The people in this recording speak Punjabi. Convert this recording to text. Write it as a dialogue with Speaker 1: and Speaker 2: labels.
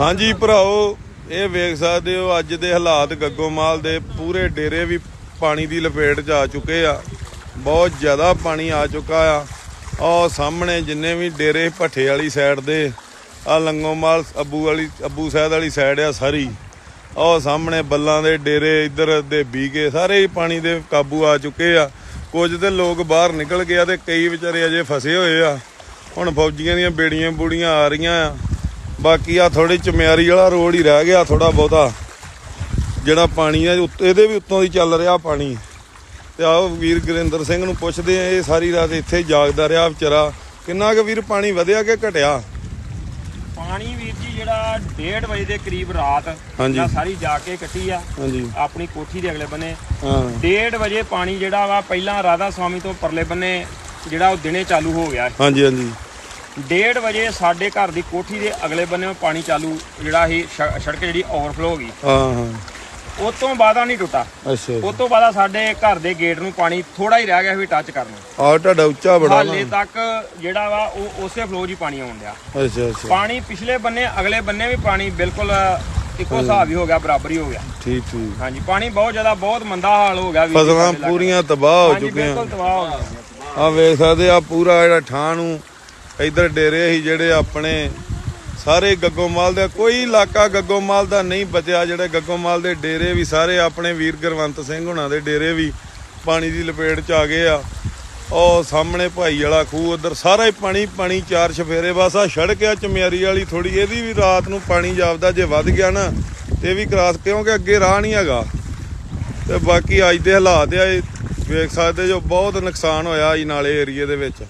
Speaker 1: ਹਾਂਜੀ ਭਰਾਓ, ਇਹ ਵੇਖ ਸਕਦੇ ਹੋ, ਅੱਜ ਦੇ ਹਾਲਾਤ ਗੱਗੋਮਾਲ ਦੇ ਪੂਰੇ ਡੇਰੇ ਵੀ ਪਾਣੀ ਦੀ ਲਪੇਟ 'ਚ ਆ ਚੁੱਕੇ ਆ। ਬਹੁਤ ਜ਼ਿਆਦਾ ਪਾਣੀ ਆ ਚੁੱਕਾ ਆ। ਉਹ ਸਾਹਮਣੇ ਜਿੰਨੇ ਵੀ ਡੇਰੇ ਭੱਠੇ ਵਾਲੀ ਸਾਈਡ ਦੇ, ਆ ਲੰਗੋਮਾਲ ਅੱਬੂ ਵਾਲੀ, ਅੱਬੂ ਸਾਹਿਬ ਵਾਲੀ ਸਾਈਡ ਆ ਸਾਰੀ। ਉਹ ਸਾਹਮਣੇ ਬੱਲਾਂ ਦੇ ਡੇਰੇ ਇੱਧਰ ਦੇ ਬੀਗੇ, ਸਾਰੇ ਹੀ ਪਾਣੀ ਦੇ ਕਾਬੂ ਆ ਚੁੱਕੇ ਆ। ਕੁਝ ਤੇ ਲੋਕ ਬਾਹਰ ਨਿਕਲ ਗਏ ਆ ਤੇ ਕਈ ਵਿਚਾਰੇ ਅਜੇ ਫਸੇ ਹੋਏ ਆ। ਹੁਣ ਫੌਜੀਆਂ ਦੀਆਂ ਬੇੜੀਆਂ ਬੂੜੀਆਂ ਆ ਰਹੀਆਂ ਆ। ਬਾਕੀ ਆ ਥੋੜੀ ਚਮਿਆਰੀ ਵਾਲਾ ਰੋਡ ਹੀ ਰਹਿ ਗਿਆ ਥੋੜਾ ਬਹੁਤਾ। ਜਿਹੜਾ ਪਾਣੀ ਆ ਉੱਤੇ ਇਹਦੇ ਵੀ ਉੱਤੋਂ ਦੀ ਚੱਲ ਰਿਹਾ ਪਾਣੀ। ਤੇ ਆਓ ਵੀਰ ਗੁਰਿੰਦਰ ਸਿੰਘ ਨੂੰ ਪੁੱਛਦੇ ਆ ਇਹ ਸਾਰੀ ਰਾਤ ਇੱਥੇ ਹੀ ਜਾਗਦਾ ਰਿਹਾ ਵਿਚਾਰਾ। ਕਿੰਨਾ ਕੁ ਵੀਰ ਪਾਣੀ ਵਧਿਆ ਕਿ ਘਟਿਆ?
Speaker 2: ਪਾਣੀ ਵੀਰ ਜੀ ਜਿਹੜਾ 1:30 ਵਜੇ ਦੇ ਕਰੀਬ ਰਾਤ
Speaker 1: ਹਾਂਜੀ।
Speaker 2: ਜਾਂ ਸਾਰੀ ਜਾ ਕੇ ਕੱਟੀ ਆ
Speaker 1: ਹਾਂਜੀ।
Speaker 2: ਆਪਣੀ ਕੋਠੀ ਦੇ ਅਗਲੇ ਬੰਨੇ।
Speaker 1: ਹਾਂ।
Speaker 2: 1:30 ਵਜੇ ਪਾਣੀ ਜਿਹੜਾ ਵਾ ਪਹਿਲਾਂ ਰਾਧਾ ਸਵਾਮੀ ਤੋਂ ਪਰਲੇ ਬੰਨੇ ਜਿਹੜਾ ਉਹ ਦਿਨੇ ਚਾਲੂ ਹੋ ਗਿਆ।
Speaker 1: ਹਾਂਜੀ ਹਾਂਜੀ।
Speaker 2: 1:30 ਵਜੇ ਸਾਡੇ ਘਰ ਦੀ ਕੋਠੀ ਦੇ ਅਗਲੇ ਬੰਨੇ ਪਾਣੀ ਚਾਲੂ ਜਿਹੜਾ ਸ਼- ਸੜਕ ਜਿਹੜੀ ਓਵਰਫਲੋ ਹੋ ਗਈ।
Speaker 1: ਹਾਂ ਹਾਂ।
Speaker 2: ਉਸ ਤੋਂ ਬਾਅਦ ਨਹੀਂ ਟੁੱਟਾ।
Speaker 1: ਅੱਛਾ
Speaker 2: ਤੋਂ ਬਾਅਦ ਆ ਸਾਡੇ ਘਰ ਦੇ ਗੇਟ ਨੂੰ ਪਾਣੀ ਥੋੜਾ ਹੀ ਰਹਿ ਗਿਆ ਵੀ ਟੱਚ ਕਰਨ ਨੂੰ।
Speaker 1: ਆ ਤੁਹਾਡਾ ਉੱਚਾ ਬੜਾ ਨਾ।
Speaker 2: ਹਾਲੇ ਤੱਕ ਜਿਹੜਾ ਵਾ ਉਹ ਉਸੇ ਫਲੋ 'ਚ ਹੀ ਪਾਣੀ ਆਉਣ ਡਿਆ।
Speaker 1: ਅੱਛਾ ਅੱਛਾ।
Speaker 2: ਪਾਣੀ ਪਿਛਲੇ ਬੰਨੇ ਅਗਲੇ ਬੰਨੇ ਵੀ ਪਾਣੀ ਬਿਲਕੁਲ ਇੱਕੋ ਹਿਸਾਬ ਹੀ ਹੋ ਗਿਆ ਬਰਾਬਰ ਹੀ ਹੋ ਗਿਆ।
Speaker 1: ਠੀਕ ਠੀਕ।
Speaker 2: ਹਾਂਜੀ ਪਾਣੀ ਬਹੁਤ ਜ਼ਿਆਦਾ ਬਹੁਤ ਮੰਦਾ ਹਾਲ ਹੋ ਗਿਆ ਜੀ
Speaker 1: ਫਸਲਾਂ। ਪੂਰੀਆਂ ਤਬਾਹ ਹੋ
Speaker 2: ਹਾਂਜੀ
Speaker 1: ਚੁੱਕੀਆਂ।
Speaker 2: ਬਿਲਕੁਲ ਤਬਾਹ ਹੋ ਗਿਆ।
Speaker 1: ਆ ਵੇਖ ਸਕਦੇ ਆ ਪੂਰਾ ਜਿਹੜਾ ਠਾਂ ਨੂੰ ਇਧਰ ਡੇਰੇ ਹੀ ਜਿਹੜੇ ਆਪਣੇ ਸਾਰੇ ਗੱਗੋਮਾਲ ਦਾ, ਕੋਈ ਇਲਾਕਾ ਗੱਗੋਮਾਲ ਦਾ ਨਹੀਂ ਬਚਿਆ, ਜਿਹੜੇ ਗੱਗੋਮਾਲ ਦੇ ਡੇਰੇ ਵੀ ਸਾਰੇ ਆਪਣੇ ਵੀਰ ਗੁਰਵੰਤ ਸਿੰਘ ਹੁਣਾਂ ਦੇ ਡੇਰੇ ਵੀ ਪਾਣੀ ਦੀ ਲਪੇਟ ਚ ਆ ਗਏ ਆ। ਉਹ ਸਾਹਮਣੇ ਭਾਈ ਵਾਲਾ ਖੂਹ, ਉਧਰ ਸਾਰਾ ਹੀ ਪਾਣੀ ਪਾਣੀ ਚਾਰ ਛਫੇਰੇ ਬਸ ਆ ਸੜਕ ਆ ਚਮਿਆਰੀ ਵਾਲੀ ਥੋੜੀ ਇਹਦੀ ਵੀ ਰਾਤ ਨੂੰ ਪਾਣੀ ਜਾਪਦਾ, ਜੇ ਵੱਧ ਗਿਆ ਨਾ ਤੇ ਇਹ ਵੀ ਕਰਾਸ ਕਿਉਂਕਿ ਅੱਗੇ ਰਾਹ ਨਹੀਂ ਹੈਗਾ। ਤੇ ਬਾਕੀ ਅੱਜ ਦੇ ਹਾਲਾਤ ਆ ਵੇਖ ਸਕਦੇ ਜੋ ਬਹੁਤ ਨੁਕਸਾਨ ਹੋਇਆ ਜੀ ਨਾਲੇ ਏਰੀਏ ਦੇ ਵਿੱਚ।